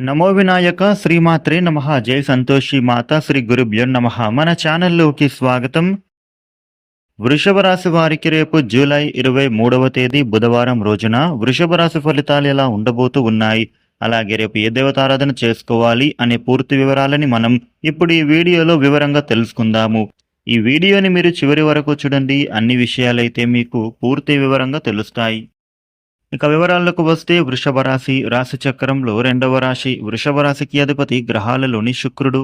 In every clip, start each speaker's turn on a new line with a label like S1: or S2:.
S1: నమో వినాయక శ్రీమాత్రే నమ. జై సంతోషి మాత శ్రీ గురుభ్యో నమ. మన ఛానల్లోకి స్వాగతం. వృషభ రాశి వారికి రేపు జూలై ఇరవై మూడవ తేదీ బుధవారం రోజున వృషభ రాశి ఫలితాలు ఎలా ఉండబోతూ ఉన్నాయి? అలాగే రేపు ఏ దేవతారాధన చేసుకోవాలి అనే పూర్తి వివరాలని మనం ఇప్పుడు ఈ వీడియోలో వివరంగా తెలుసుకుందాము. ఈ వీడియోని మీరు చివరి వరకు చూడండి. అన్ని విషయాలైతే మీకు పూర్తి వివరంగా తెలుస్తాయి. ఇక వివరాలకు వస్తే వృషభ రాశి రాశి చక్రంలో రెండవ రాశి వృషభ రాశికి అధిపతి గ్రహాలలోని శుక్రుడు.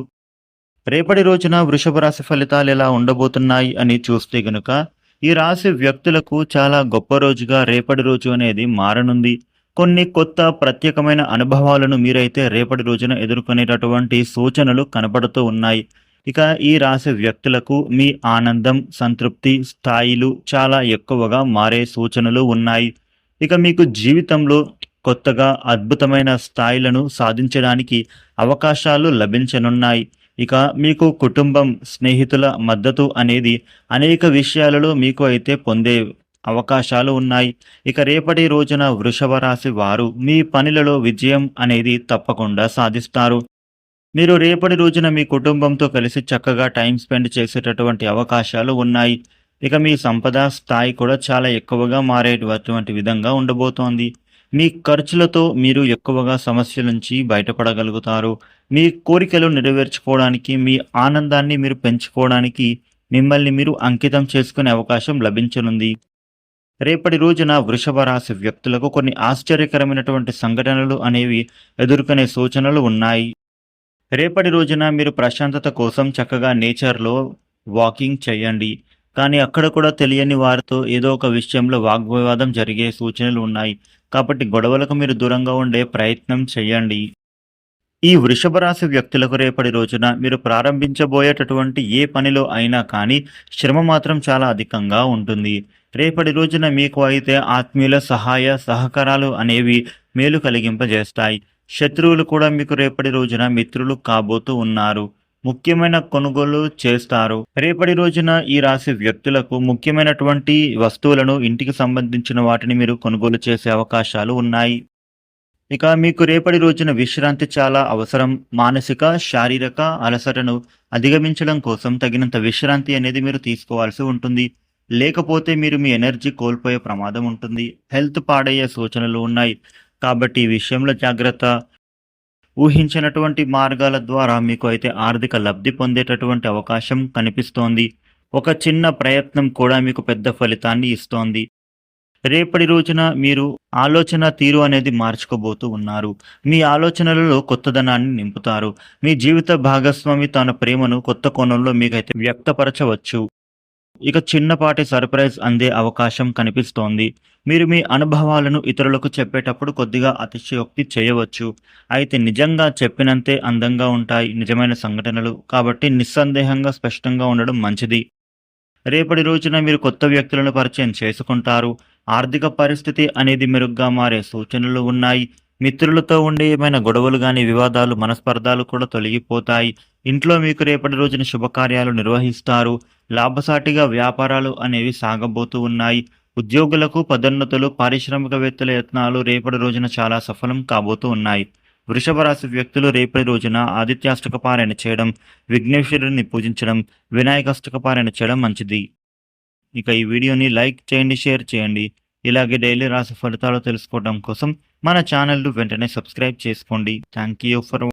S1: రేపటి రోజున వృషభ రాశి ఫలితాలు ఎలా ఉండబోతున్నాయి అని చూస్తే గనుక ఈ రాశి వ్యక్తులకు చాలా గొప్ప రోజుగా రేపటి రోజు అనేది మారనుంది. కొన్ని కొత్త ప్రత్యేకమైన అనుభవాలను మీరైతే రేపటి రోజున ఎదుర్కొనేటటువంటి సూచనలు కనపడుతూ ఉన్నాయి. ఇక ఈ రాశి వ్యక్తులకు మీ ఆనందం సంతృప్తి స్థాయిలు చాలా ఎక్కువగా మారే సూచనలు ఉన్నాయి. ఇక మీకు జీవితంలో కొత్తగా అద్భుతమైన స్థాయిలను సాధించడానికి అవకాశాలు లభించనున్నాయి. ఇక మీకు కుటుంబం స్నేహితుల మద్దతు అనేది అనేక విషయాలలో మీకు అయితే పొందే అవకాశాలు ఉన్నాయి. ఇక రేపటి రోజున వృషభ రాశి వారు మీ పనులలో విజయం అనేది తప్పకుండా సాధిస్తారు. మీరు రేపటి రోజున మీ కుటుంబంతో కలిసి చక్కగా టైం స్పెండ్ చేసేటటువంటి అవకాశాలు ఉన్నాయి. ఇక మీ సంపద స్థాయి కూడా చాలా ఎక్కువగా మారేటువంటి విధంగా ఉండబోతోంది. మీ ఖర్చులతో మీరు ఎక్కువగా సమస్యల నుంచి బయటపడగలుగుతారు. మీ కోరికలు నెరవేర్చుకోవడానికి మీ ఆనందాన్ని మీరు పెంచుకోవడానికి మిమ్మల్ని మీరు అంకితం చేసుకునే అవకాశం లభించనుంది. రేపటి రోజున వృషభ రాశి వ్యక్తులకు కొన్ని ఆశ్చర్యకరమైనటువంటి సంఘటనలు అనేవి ఎదుర్కొనే సూచనలు ఉన్నాయి. రేపటి రోజున మీరు ప్రశాంతత కోసం చక్కగా నేచర్లో వాకింగ్ చేయండి. కానీ అక్కడ కూడా తెలియని వారితో ఏదో ఒక విషయంలో వాగ్వివాదం జరిగే సూచనలు ఉన్నాయి. కాబట్టి గొడవలకు మీరు దూరంగా ఉండే ప్రయత్నం చేయండి. ఈ వృషభ రాశి వ్యక్తులకు రేపటి రోజున మీరు ప్రారంభించబోయేటటువంటి ఏ పనిలో అయినా కానీ శ్రమ మాత్రం చాలా అధికంగా ఉంటుంది. రేపటి రోజున మీకు అయితే ఆత్మీయుల సహాయ సహకారాలు అనేవి మేలు కలిగింపజేస్తాయి. శత్రువులు కూడా మీకు రేపటి రోజున మిత్రులు కాబోతూ ఉన్నారు. ముఖ్యమైన కొనుగోలు చేస్తారు. రేపటి రోజున ఈ రాశి వ్యక్తులకు ముఖ్యమైనటువంటి వస్తువులను ఇంటికి సంబంధించిన వాటిని మీరు కొనుగోలు చేసే అవకాశాలు ఉన్నాయి. ఇక మీకు రేపటి రోజున విశ్రాంతి చాలా అవసరం. మానసిక శారీరక అలసటను అధిగమించడం కోసం తగినంత విశ్రాంతి అనేది మీరు తీసుకోవాల్సి ఉంటుంది. లేకపోతే మీరు మీ ఎనర్జీ కోల్పోయే ప్రమాదం ఉంటుంది. హెల్త్ పాడయ్యే సూచనలు ఉన్నాయి. కాబట్టి ఈ విషయంలో జాగ్రత్త. ఊహించినటువంటి మార్గాల ద్వారా మీకు అయితే ఆర్థిక లబ్ధి పొందేటటువంటి అవకాశం కనిపిస్తోంది. ఒక చిన్న ప్రయత్నం కూడా మీకు పెద్ద ఫలితాన్ని ఇస్తోంది. రేపటి రోజున మీరు ఆలోచన తీరు అనేది మార్చుకోబోతూ ఉన్నారు. మీ ఆలోచనలలో కొత్తదనాన్ని నింపుతారు. మీ జీవిత భాగస్వామి తన ప్రేమను కొత్త కోణంలో మీకైతే వ్యక్తపరచవచ్చు. ఇక చిన్నపాటి సర్ప్రైజ్ అందే అవకాశం కనిపిస్తోంది. మీరు మీ అనుభవాలను ఇతరులకు చెప్పేటప్పుడు కొద్దిగా అతిశయోక్తి చేయవచ్చు. అయితే నిజంగా చెప్పినంతే అందంగా ఉంటాయి నిజమైన సంఘటనలు. కాబట్టి నిస్సందేహంగా స్పష్టంగా ఉండడం మంచిది. రేపటి రోజున మీరు కొత్త వ్యక్తులను పరిచయం చేసుకుంటారు. ఆర్థిక పరిస్థితి అనేది మెరుగ్గా మారే సూచనలు ఉన్నాయి. మిత్రులతో ఉండే ఏమైనా గొడవలు కానీ వివాదాలు మనస్పర్ధాలు కూడా తొలగిపోతాయి. ఇంట్లో మీకు రేపటి రోజున శుభకార్యాలు నిర్వహిస్తారు. లాభసాటిగా వ్యాపారాలు అనేవి సాగబోతూ ఉన్నాయి. ఉద్యోగులకు పదోన్నతులు పారిశ్రామికవేత్తల యత్నాలు రేపటి రోజున చాలా సఫలం కాబోతూ ఉన్నాయి. వృషభ రాశి వ్యక్తులు రేపటి రోజున ఆదిత్యాష్టకపారాయణ చేయడం విఘ్నేశ్వరుని పూజించడం వినాయకాష్టకపారాయణ చేయడం మంచిది. ఇక ఈ వీడియోని లైక్ చేయండి షేర్ చేయండి. ఇలాగే డైలీ రాశి ఫలితాలు తెలుసుకోవడం కోసం మన ఛానల్ను వెంటనే సబ్స్క్రైబ్ చేసుకోండి. Thank you for